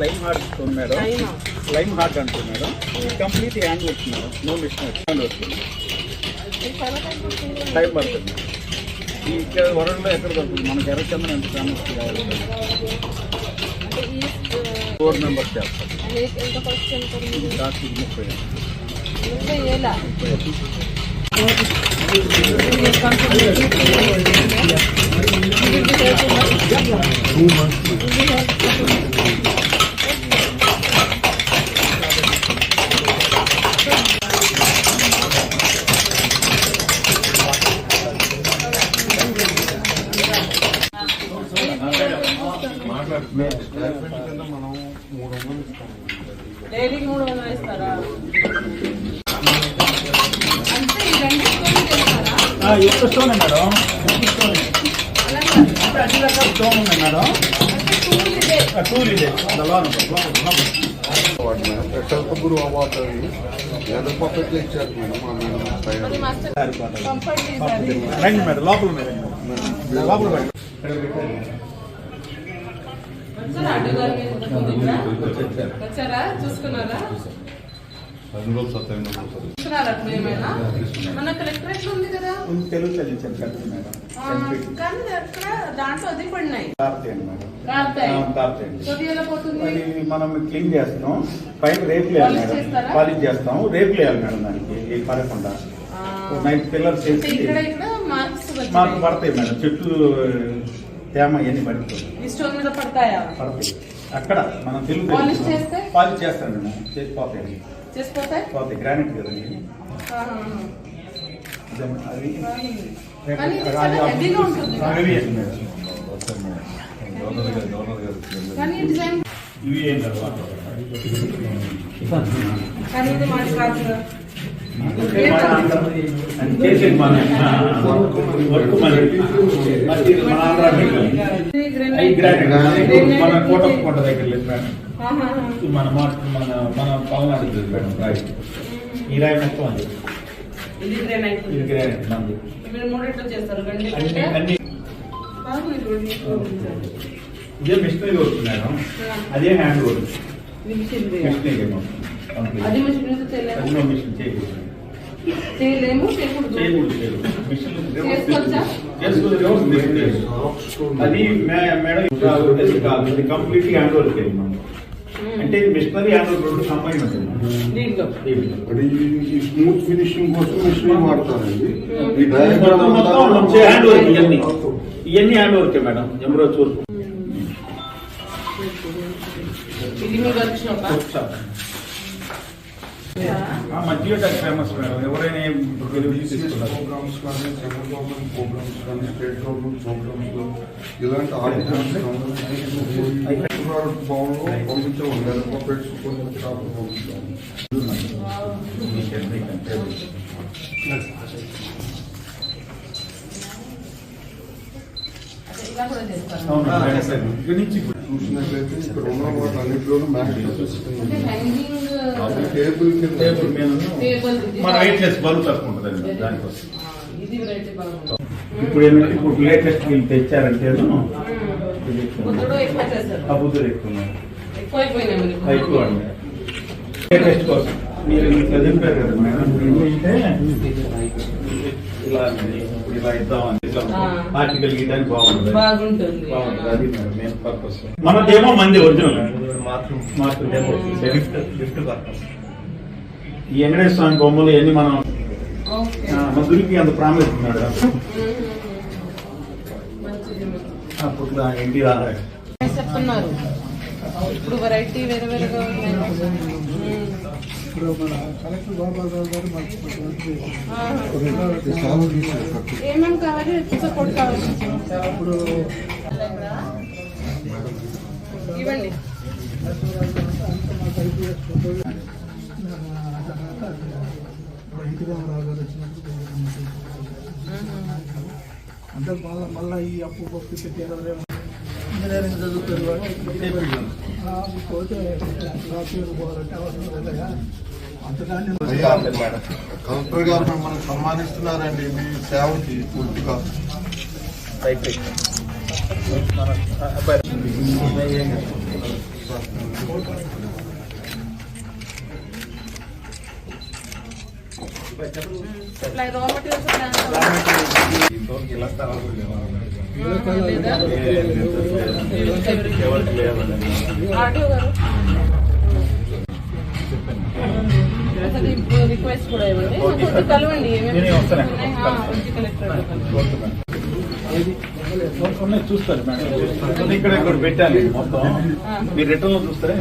Lime heart stone madam అయినా. Lime heart అంటుంది madam complete hand work madam no machine hand work ఇది చాలా time పడుతుంది. Time పడుతుంది ఈ ఇక్కడ వరంలో ఎక్కడ దొరుకుతుంది మనకి ఎర్రచందనం ఎంత ఫేమస్ కావాలి అంటే ఈ ఆ, ఫోర్ మెంబర్స్ చేస్తాం ఏ- ఎంత ఖర్చు చేస్తారు మీరు? డైలీకి మూడు వందలు ఇస్తారా? ఎక్కువ స్టోన్ మేడం? అంటే అన్ని రకాల స్టోన్ ఉన్నాయి మేడం. టూల్ ఇదే. ఇదే దళాలు అవార్డు మేడం ఏదో పక్కట్లో ఇచ్చారు మేడం మా మేడం రండి మేడం లోపల మీద లోపల అడ్డు గారి? వచ్చారా చూసుకున్నారా మన ఉంది కదా? తెలుగు చదివించాను మేడం కానీ అక్కడ దాంట్లో అది పడినాయి మనం క్లీన్ చేస్తాం పైన రేపు Polish మేడం? పాలిష్ చేస్తాం రేపు వేయాలి మేడం దానికి. పడకుండా. నైట్ ఇక్కడ మార్క్స్ మాకు పడతాయి మేడం. చెట్టు తేమ ఇవన్నీ పడతాయా? పడతాయి. అక్కడ మనం తెలుగు? పాలిష్ చేస్తాం? మేడం చేసి పోతాయి చేసిపోతాయి? పోతాయి. గ్రానైట్ కదండి. అదే ఇవి ఏం తర్వాత మన మన కోటప్పకొండ దగ్గర లేదు మేడం. మన మన మన పవనాడు మేడం రాయి ఈ రాయి మొత్తం అది ఇది గ్రానైట్. ఇది గ్రానైట్ మంది మీరు మూడిట్లో చేస్తారు గండి అన్ని కంటే ఇది మిషనరీ వర్క్ మేడం అదే హ్యాండ్ వర్క్. అది మిషన్ చేయకూడదు చేయలేము చేయకూడదు. అది మేడం ఇది కాదు, ఇది కాదు ఇది కంప్లీట్ హ్యాండ్ ఇది మనం. అంటే మిషనరీ వర్క్ రెండు కంబైన్ ఉంటుంది. ఈ స్మూత్ ఫినిషింగ్ కోసం మిషన్ వాడతారండి. ఈ హ్యాండ్ వర్క్ ఇవన్నీ ఇవన్నీ. హ్యాండ్ వర్క్ మేడం ఎమరోజ్ వర్క్ ఇది మీ వర్క్ షాపా ఆ మధ్యలో ఫేమస్ మేడం. ఎవరైనా ప్రోగ్రామ్స్ కానీ సెంట్రల్ గవర్నమెంట్ ప్రోగ్రామ్స్ కానీ స్టేట్ గవర్నమెంట్ ప్రోగ్రామ్స్లో ఇలాంటి ఆర్టికల్స్ భవన్లో పంపించాము లేదా పప్పెట్స్ కొన్ని చూసినట్లయితే ఇక్కడ ఉన్న వాటి అన్నింటిలోనూ మ్యాచ్ టేబుల్ టేబుల్ మన వెయిట్ లెస్ బరువు తక్కువ ఉంటుంది. దానికోసం ఇప్పుడు ఏంటంటే ఇప్పుడు లేటెస్ట్ వీళ్ళు తెచ్చారంటే బుద్ధుడు ఎక్కువ ఎక్కువ అండి లేటెస్ట్ కోసం. మీరు దింపారు కదా మేడం ఏంటంటే ఇలా ఇప్పుడు ఇలా ఇద్దామని. ఆర్టికల్ గీయడానికి బాగుంటుంది. బాగుంటుంది. బాగుంటుంది. అది మెయిన్ పర్పస్ మనదేమో మంది ఒరిజినల్. మాకు డెమో గిఫ్ట్ గిఫ్ట్ పర్పస్ ఈ వెంకటేశ్వర స్వామి బొమ్మలు ఇవన్నీ మనం ఓకే. ఆ, మధురికి అంత ప్రాముఖ్యత ఉన్నాడు. ఎన్టీ రాధాకృష్ణ చెప్తున్నారు. ఇప్పుడు వెరైటీ వేరే వేరేగా ఉన్నాయి. ఇప్పుడు మన కలెక్టర్ గారు ఏమేమి కావాలి? సపోర్ట్ కావాలి ఇప్పుడు ఇవ్వండి. ఎన్టీ రామారావు గారు వచ్చినప్పుడు అంటే మళ్ళీ మళ్ళీ ఈ అప్పు పప్పు పెట్టారు ఇంజనీరింగ్ చదువుతారు పోతే సాఫ్ట్వేర్ పోవాలంటే అవసరం లేదా కలెక్టర్ గారు మిమ్మల్ని సన్మానిస్తున్నారండి. మీ సేవకి పూర్తిగా. రిక్వెస్ట్ కూడా ఇవ్వండి కలవండి చూస్తారు మేడం ఇక్కడ ఇక్కడ పెట్టాలి మొత్తం మీరు రిటర్న్లో చూస్తారా?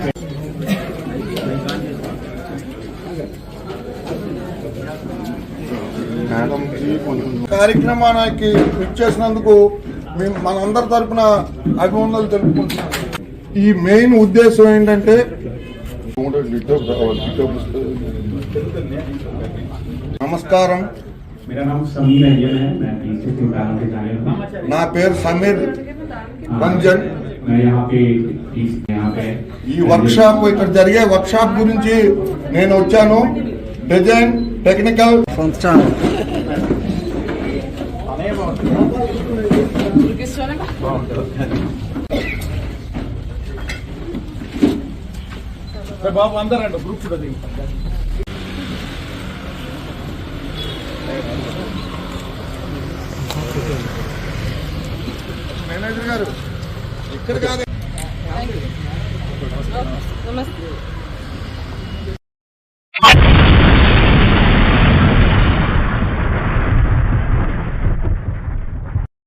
కార్యక్రమానికి చేసినందుకు మేము మనందరి తరఫున అభివందనలు తెలుపుకుంటున్నాం. ఈ మెయిన్ ఉద్దేశం ఏంటంటే నమస్కారం. నా పేరు సమీర్ రంజన్ ఈ వర్క్షాప్ ఇక్కడ జరిగే వర్క్షాప్ గురించి నేను వచ్చాను. Design technical. సంస్థ బాబు అందరండి గ్రూప్ కూడా. మేనేజర్ గారు ఇక్కడ కాదు నమస్తే